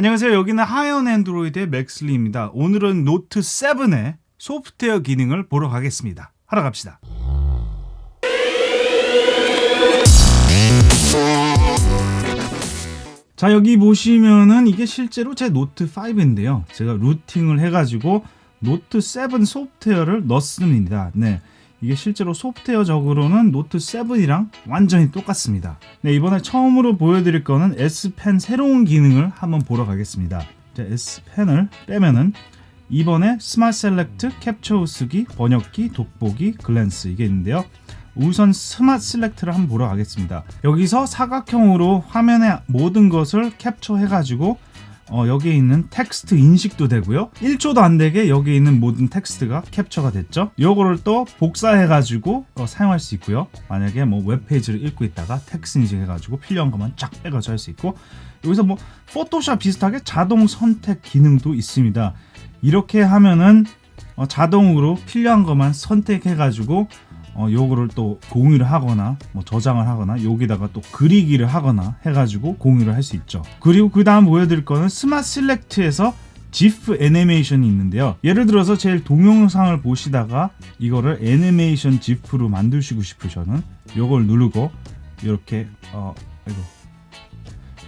안녕하세요. 여기는 하이언 앤드로이드의 맥슬리입니다. 오늘은 노트 7의 소프트웨어 기능을 보러 가겠습니다. 하러 갑시다. 자 여기 보시면은 이게 실제로 제 노트 5인데요. 제가 루팅을 해가지고 노트 7 소프트웨어를 넣습니다. 네. 이게 실제로 소프트웨어적으로는 노트 7이랑 완전히 똑같습니다. 네, 이번에 처음으로 보여드릴 거는 S펜 새로운 기능을 한번 보러 가겠습니다. 자, S펜을 빼면은 이번에 스마트 셀렉트, 캡처 쓰기, 번역기, 돋보기, 글랜스 이게 있는데요. 우선 스마트 셀렉트를 한번 보러 가겠습니다. 여기서 사각형으로 화면의 모든 것을 캡처해가지고 어, 여기에 있는 텍스트 인식도 되고요. 1초도 안 되게 여기에 있는 모든 텍스트가 캡처가 됐죠. 요거를 또 복사해 가지고 어, 사용할 수 있고요. 만약에 뭐 웹페이지를 읽고 있다가 텍스트 인식 해 가지고 필요한 것만 쫙 빼가지고 할 수 있고 여기서 뭐 포토샵 비슷하게 자동 선택 기능도 있습니다. 이렇게 하면은 어, 자동으로 필요한 것만 선택해 가지고 어, 요거를 또 공유를 하거나 뭐 저장을 하거나 여기다가 또 그리기를 하거나 해가지고 공유를 할 수 있죠. 그리고 그 다음 보여드릴 거는 스마트 셀렉트에서 GIF 애니메이션이 있는데요. 예를 들어서 제일 동영상을 보시다가 이거를 애니메이션 GIF로 만드시고 싶으셔는 요걸 누르고 이렇게 어 이거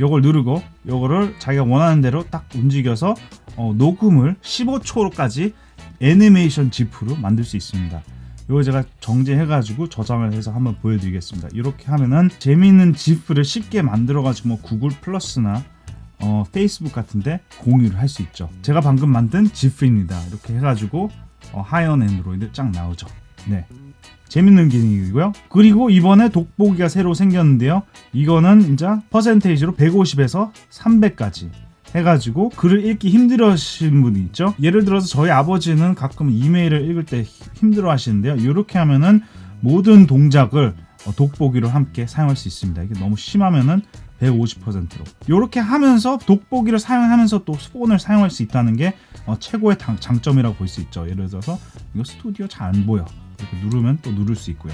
요걸 누르고 요거를 자기가 원하는 대로 딱 움직여서 어, 녹음을 15초까지 애니메이션 GIF로 만들 수 있습니다. 이거 제가 정제해가지고 저장을 해서 한번 보여드리겠습니다. 이렇게 하면은 재미있는 GIF를 쉽게 만들어가지고 뭐 구글 플러스나 어, 페이스북 같은데 공유를 할 수 있죠. 제가 방금 만든 GIF입니다. 이렇게 해가지고 어, 하이언 앤드로이드 쫙 나오죠. 네. 재밌는 기능이고요. 그리고 이번에 돋보기가 새로 생겼는데요. 이거는 이제 퍼센테이지로 150에서 300까지 해가지고 글을 읽기 힘들어하시는 분이 있죠. 예를 들어서 저희 아버지는 가끔 이메일을 읽을 때 힘들어 하시는데요. 이렇게 하면은 모든 동작을 어, 돋보기로 함께 사용할 수 있습니다. 이게 너무 심하면은 150%로 이렇게 하면서 돋보기를 사용하면서 또 폰을 사용할 수 있다는 게 어, 최고의 당, 장점이라고 볼 수 있죠. 예를 들어서 이거 스튜디오 잘 안 보여 이렇게 누르면 또 누를 수 있고요.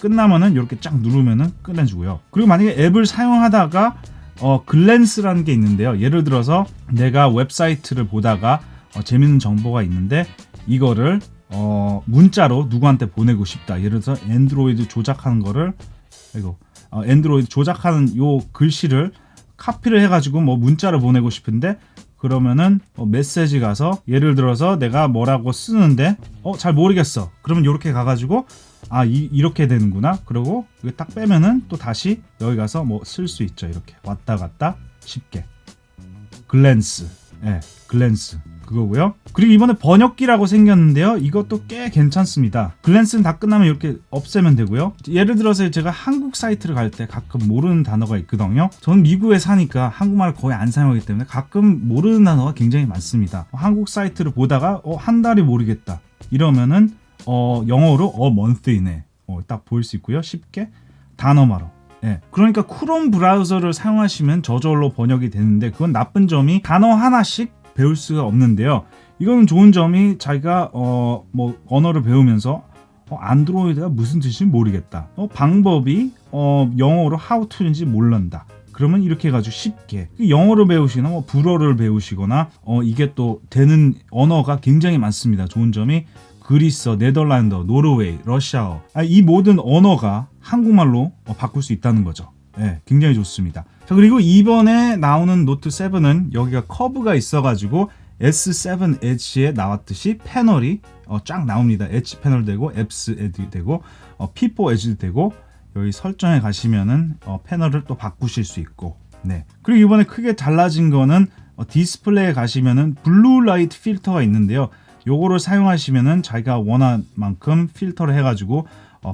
끝나면은 이렇게 쫙 누르면은 끝내주고요. 그리고 만약에 앱을 사용하다가 어, 글랜스라는 게 있는데요. 예를 들어서 내가 웹사이트를 보다가 어, 재밌는 정보가 있는데 이거를 어, 문자로 누구한테 보내고 싶다. 예를 들어서 앤드로이드 조작하는 거를 이거 어, 앤드로이드 조작하는 요 글씨를 카피를 해가지고 뭐 문자를 보내고 싶은데 그러면은 어, 메시지 가서 예를 들어서 내가 뭐라고 쓰는데 어 잘 모르겠어. 그러면 이렇게 가가지고 아 이, 이렇게 되는구나. 그리고 이게 딱 빼면은 또 다시 여기 가서 뭐 쓸 수 있죠. 이렇게 왔다 갔다 쉽게. 글랜스, 예, 글랜스 그거고요. 그리고 이번에 번역기라고 생겼는데요. 이것도 꽤 괜찮습니다. 글랜스는 다 끝나면 이렇게 없애면 되고요. 예를 들어서 제가 한국 사이트를 갈 때 가끔 모르는 단어가 있거든요. 저는 미국에 사니까 한국말을 거의 안 사용하기 때문에 가끔 모르는 단어가 굉장히 많습니다. 한국 사이트를 보다가 어, 한 달이 모르겠다. 이러면은 어, 영어로 어 month이네. 어, 딱 보일 수 있고요. 쉽게 단어마로. 예. 그러니까 크롬 브라우저를 사용하시면 저절로 번역이 되는데 그건 나쁜 점이 단어 하나씩 배울 수가 없는데요. 이거는 좋은 점이 자기가 어 뭐 언어를 배우면서 어, 안드로이드가 무슨 뜻인지 모르겠다. 어, 방법이 어, 영어로 how to인지 몰란다. 그러면 이렇게 해가지고 쉽게 영어를 배우시거나 뭐 불어를 배우시거나 어, 이게 또 되는 언어가 굉장히 많습니다. 좋은 점이 그리스, 네덜란드, 노르웨이, 러시아어 아, 이 모든 언어가 한국말로 어, 바꿀 수 있다는 거죠. 네, 굉장히 좋습니다. 자, 그리고 이번에 나오는 노트 7은 여기가 커브가 있어가지고 S7 엣지에 나왔듯이 패널이 어, 쫙 나옵니다. 엣지 패널 되고 앱스 엣지 되고 어, P4 엣지 되고 여기 설정에 가시면은 어, 패널을 또 바꾸실 수 있고 네 그리고 이번에 크게 달라진 거는 어, 디스플레이에 가시면은 블루 라이트 필터가 있는데요. 요거를 사용하시면은 자기가 원한 만큼 필터를 해가지고 어,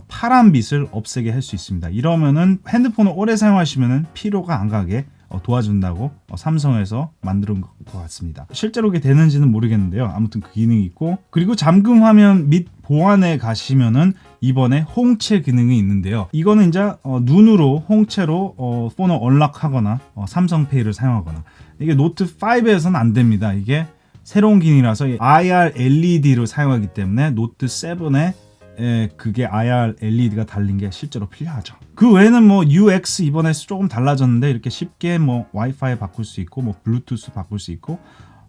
파란 빛을 없애게 할 수 있습니다. 이러면은 핸드폰을 오래 사용하시면은 피로가 안 가게 어, 도와준다고 어, 삼성에서 만든 것 같습니다. 실제로 그게 되는지는 모르겠는데요. 아무튼 그 기능이 있고 그리고 잠금 화면 및 보안에 가시면은 이번에 홍채 기능이 있는데요. 이거는 이제 어, 눈으로 홍채로 어, 폰을 언락하거나 어, 삼성페이를 사용하거나 이게 노트 5에서는 안 됩니다. 이게 새로운 기능이라서 IR LED를 사용하기 때문에 노트 7에 에, 그게 IR LED가 달린 게 실제로 필요하죠. 그 외에는 뭐 UX 이번에 조금 달라졌는데 이렇게 쉽게 뭐 와이파이 바꿀 수 있고 뭐 블루투스 바꿀 수 있고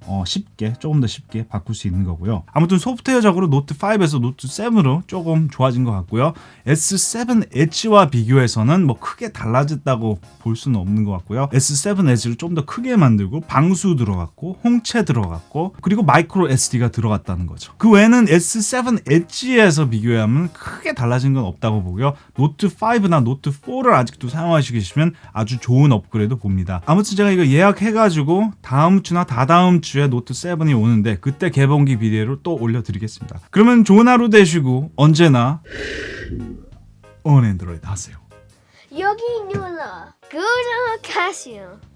어, 쉽게 조금 더 쉽게 바꿀 수 있는 거고요. 아무튼 소프트웨어적으로 노트 5에서 노트 7으로 조금 좋아진 것 같고요. S7 엣지와 비교해서는 뭐 크게 달라졌다고 볼 수는 없는 것 같고요. S7 엣지를 좀 더 크게 만들고 방수 들어갔고 홍채 들어갔고 그리고 마이크로 SD가 들어갔다는 거죠. 그 외에는 S7 엣지에서 비교하면 크게 달라진 건 없다고 보고요. 노트 5나 노트 4를 아직도 사용하시고 계시면 아주 좋은 업그레이드 봅니다. 아무튼 제가 이거 예약해가지고 다음 주나 다다음 주에 노트 7이 오는데 그때 개봉기 비디오를 또 올려드리겠습니다. 그러면 좋은 하루 되시고 언제나 언 앤드로이드 하세요. 여기 눌러 구독하세요.